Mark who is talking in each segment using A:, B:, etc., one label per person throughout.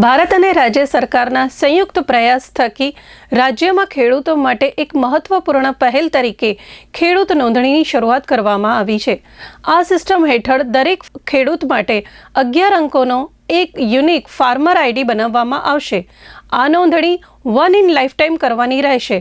A: ભારત અને રાજ્ય સરકારના સંયુક્ત પ્રયાસ થકી રાજ્યમાં ખેડૂતો માટે એક મહત્વપૂર્ણ પહેલ તરીકે ખેડૂત નોંધણીની શરૂઆત કરવામાં આવી છે. આ સિસ્ટમ હેઠળ દરેક ખેડૂત માટે અગિયાર અંકોનો એક યુનિક ફાર્મર આઈડી બનાવવામાં આવશે. આ નોંધણી વન ઇન લાઈફટાઈમ કરવાની રહેશે.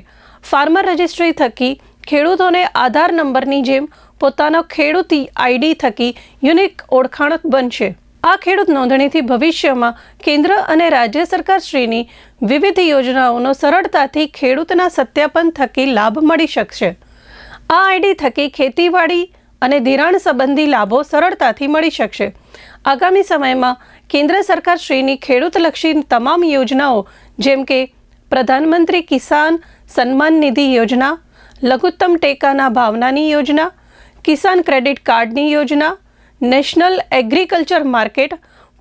A: ફાર્મર રજિસ્ટ્રી થકી ખેડૂતોને આધાર નંબરની જેમ પોતાનો ખેડૂતી આઈડી થકી યુનિક ઓળખાણ બનશે. આ ખેડૂત નોંધણીથી ભવિષ્યમાં કેન્દ્ર અને રાજ્ય સરકારશ્રીની વિવિધ યોજનાઓનો સરળતાથી ખેડૂતના સત્યાપન થકી લાભ મળી શકશે. આ આઈડી થકી ખેતીવાડી અને ધિરાણ સંબંધી લાભો સરળતાથી મળી શકશે. આગામી સમયમાં કેન્દ્ર સરકારશ્રીની ખેડૂતલક્ષી તમામ યોજનાઓ, જેમ કે પ્રધાનમંત્રી કિસાન સન્માન નિધિ યોજના, લઘુત્તમ ટેકાના ભાવનાની યોજના, કિસાન ક્રેડિટ કાર્ડની યોજના નેશનલ એગ્રીકલ્ચર માર્કેટ,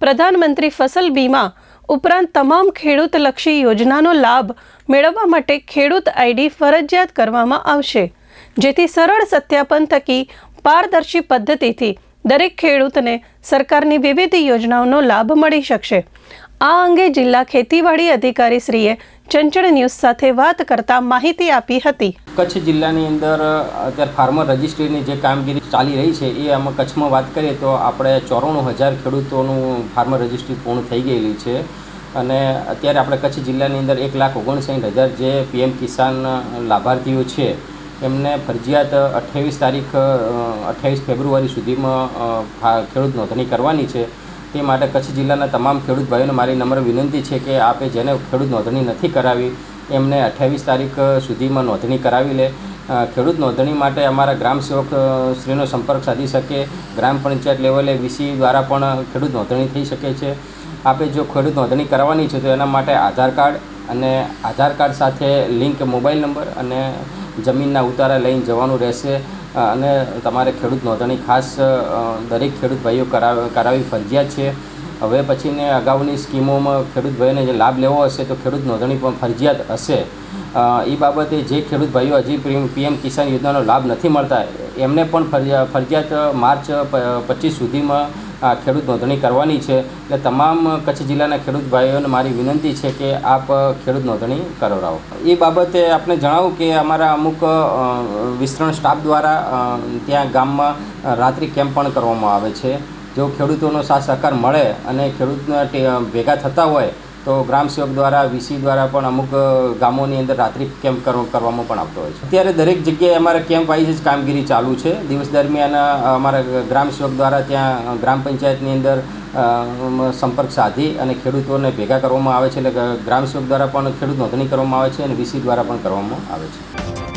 A: પ્રધાનમંત્રી ફસલ બીમા ઉપરાંત તમામ ખેડૂતલક્ષી યોજનાનો લાભ મેળવવા માટે ખેડૂત આઈડી ફરજિયાત કરવામાં આવશે. જેથી સરળ સત્યાપન થકી પારદર્શી પદ્ધતિથી દરેક ખેડૂતને સરકારની વિવિધ યોજનાઓનો લાભ મળી શકશે. આ અંગે જિલ્લા ખેતીવાડી અધિકારી શ્રીએ ચંચળ ન્યૂઝ સાથે વાત કરતા માહિતી આપી હતી.
B: કચ્છ જિલ્લાની અંદર અત્યારે ફાર્મર રજિસ્ટ્રીની જે કામગીરી ચાલી રહી છે, એ આમાં કચ્છમાં વાત કરીએ તો આપણે ચોરાણું હજાર ખેડૂતોનું ફાર્મર રજિસ્ટ્રી પૂર્ણ થઈ ગયેલી છે. અને અત્યારે આપણે કચ્છ જિલ્લાની અંદર એક લાખ ઓગણસાઠ હજાર જે પીએમ કિસાન લાભાર્થીઓ છે, એમને ફરજિયાત અઠ્યાવીસ તારીખ અઠ્યાવીસ ફેબ્રુઆરી સુધીમાં ખેડૂત નોંધણી કરવાની છે. તે માટે કચ્છ જિલ્લાના તમામ ખેડૂત ભાઈઓને મારી નમ્ર વિનંતી છે કે આપે જેને ખેડૂત નોંધણી નથી કરાવી, એમને અઠ્યાવીસ તારીખ સુધીમાં નોંધણી કરાવી લે. ખેડૂત નોંધણી માટે અમારા ગ્રામ સેવક શ્રીનો સંપર્ક સાધી શકે, ગ્રામ પંચાયત લેવલે વીસી દ્વારા પણ ખેડૂત નોંધણી થઈ શકે છે. આપે જો ખેડૂત નોંધણી કરવાની છે તો એના માટે આધાર કાર્ડ અને આધાર કાર્ડ સાથે લિંક મોબાઈલ નંબર અને જમીનના ઉતારા લઈને જવાનું રહેશે. અને તમારે ખેડૂત નોંધણી ખાસ દરેક ખેડૂત ભાઈઓ કરાવ ફરજિયાત છે. હવે પછીને અગાઉની સ્કીમોમાં ખેડૂત ભાઈઓને જે લાભ લેવો હશે તો ખેડૂત નોંધણી પણ ફરજિયાત હશે. એ બાબતે જે ખેડૂત ભાઈઓ હજી પીએમ કિસાન યોજનાનો લાભ નથી મળતા, એમને પણ ફરજિયાત માર્ચ પચીસ સુધીમાં ખેડૂત નોંધણી કરવાની છે. એટલે તમામ કચ્છ જિલ્લાના ખેડૂત ભાઈઓને મારી વિનંતી છે કે આપ ખેડૂત નોંધણી કરાવો એ બાબતે આપણે જણાવું કે અમારા અમુક વિસ્તરણ સ્ટાફ દ્વારા ત્યાં ગામમાં રાત્રિ કેમ્પ પણ કરવામાં આવે છે. જો ખેડૂતોનો સાથ સહકાર મળે અને ખેડૂતના ભેગા થતા હોય તો ગ્રામ સેવક દ્વારા વીસી દ્વારા પણ અમુક ગામોની અંદર રાત્રિ કેમ્પ કર- કરવામાં પણ આવતો હોય છે. અત્યારે દરેક જગ્યાએ અમારે કેમ્પ વાઇઝ કામગીરી ચાલુ છે. દિવસ દરમિયાન અમારા ગ્રામ સેવક દ્વારા ત્યાં ગ્રામ પંચાયતની અંદર સંપર્ક સાધી અને ખેડૂતોને ભેગા કરવામાં આવે છે. એટલે ગ્રામસેવક ગ્રામ સેવક દ્વારા પણ ખેડૂત નોંધણી કરવામાં આવે છે અને વીસી દ્વારા પણ કરવામાં આવે છે.